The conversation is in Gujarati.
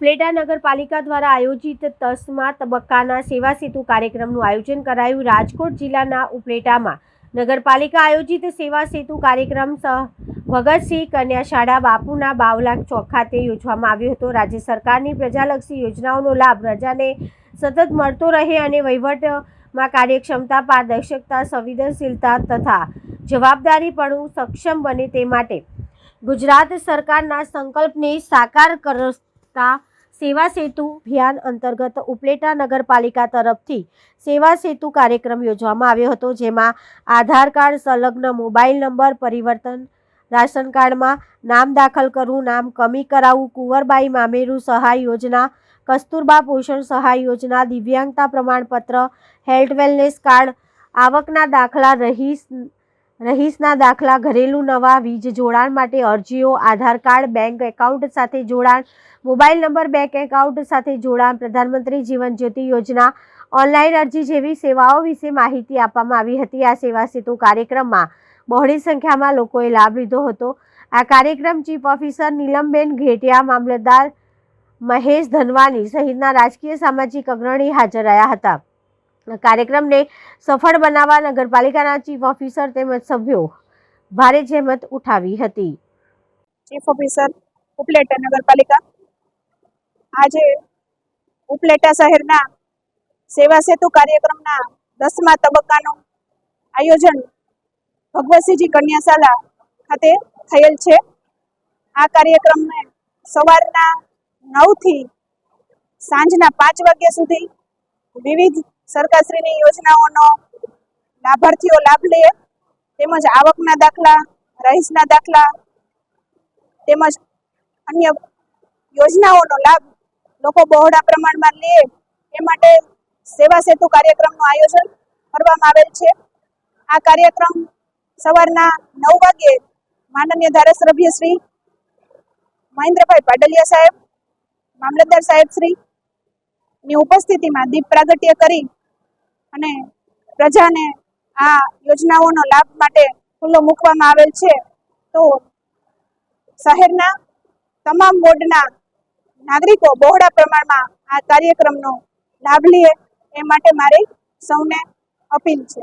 ઉપલેટા નગરપાલિકા દ્વારા આયોજિત તસમા તબક્કાના સેવા સેતુ કાર્યક્રમનું આયોજન કરાયું. રાજકોટ જિલ્લાના ઉપલેટામાં નગરપાલિકા આયોજિત સેવા સેતુ કાર્યક્રમ સહ ભગતસિંહ કન્યા શાળા બાપુના બાવલા ચોક ખાતે યોજવામાં આવ્યો હતો. રાજ્ય સરકારની પ્રજાલક્ષી યોજનાઓનો લાભ પ્રજાને સતત મળતો રહે અને વહીવટમાં કાર્યક્ષમતા, પારદર્શકતા, સંવેદનશીલતા તથા જવાબદારીપણું સક્ષમ બને તે માટે ગુજરાત સરકારના સંકલ્પને સાકાર કરતા સેવા સેતુ અભિયાન અંતર્ગત ઉપલેટા નગરપાલિકા તરફથી સેવા સેતુ કાર્યક્રમ યોજવામાં આવ્યો હતો, જેમાં આધાર કાર્ડ, સંલગ્ન મોબાઈલ નંબર, પરિવર્તન રાશન કાર્ડમાં નામ દાખલ કરવું, નામ કમી કરાવવું, કુંવરબાઈ મામેરું સહાય યોજના, કસ્તુરબા પોષણ સહાય યોજના, દિવ્યાંગતા પ્રમાણપત્ર, હેલ્થ વેલનેસ કાર્ડ, આવકના દાખલા રહીશ રહીશના દાખલા, ઘરેલું નવા વીજ જોડાણ માટે અરજીઓ, આધાર કાર્ડ, બેંક એકાઉન્ટ સાથે જોડાણ, મોબાઈલ નંબર, બેંક એકાઉન્ટ સાથે જોડાણ, પ્રધાનમંત્રી જીવન જ્યોતિ યોજના, ઓનલાઈન અરજી જેવી સેવાઓ વિશે માહિતી આપવામાં આવી હતી. આ સેવા સેતુ કાર્યક્રમમાં બહોળી સંખ્યામાં લોકોએ લાભ લીધો હતો. આ કાર્યક્રમ ચીફ ઓફિસર નીલમબેન ઘેટિયા, મામલતદાર મહેશ ધનવાની સહિતના રાજકીય સામાજિક અગ્રણી હાજર રહ્યા હતા. કાર્યક્રમને સફળ બનાવવા નગરપાલિકાના ચીફ ઓફિસર તેમજ સભ્યો ભારે જહેમત ઉઠાવી હતી. ચીફ ઓફિસર ઉપલેટા નગરપાલિકા. આજે ઉપલેટા શહેરના સેવા સેતુ કાર્યક્રમના દસમા તબક્કાનું આયોજન ભગવતસિંહજી કન્યાશાલા ખાતે થયેલ છે. આ કાર્યક્રમને સવારના નવથી સાંજના પાંચ વાગ્યા સુધી વિવિધ સરકારશ્રીની યોજનાઓનો લાભાર્થીઓ લાભ લે, તેમજ આવકના દાખલા, રહીશના દાખલા, તેમજ અન્ય યોજનાઓનો લાભ લોકો બહોળા પ્રમાણમાં લે, એ માટે સેવા સેતુ કાર્યક્રમનું આયોજન કરવામાં આવેલ છે. આ કાર્યક્રમ સવારના નવ વાગ્યે માનનીય ધારાસભ્ય શ્રી મહેન્દ્રભાઈ પાડલિયા સાહેબ, મામલતદાર સાહેબ શ્રી ની ઉપસ્થિતિમાં દીપ પ્રાગટ્ય કરી અને પ્રજાને આ યોજનાઓનો લાભ માટે ખુલ્લો મૂકવામાં આવેલ છે. તો શહેરના તમામ વોર્ડના નાગરિકો બહોળા પ્રમાણમાં આ કાર્યક્રમનો લાભ લે એ માટે મારી સૌને અપીલ છે.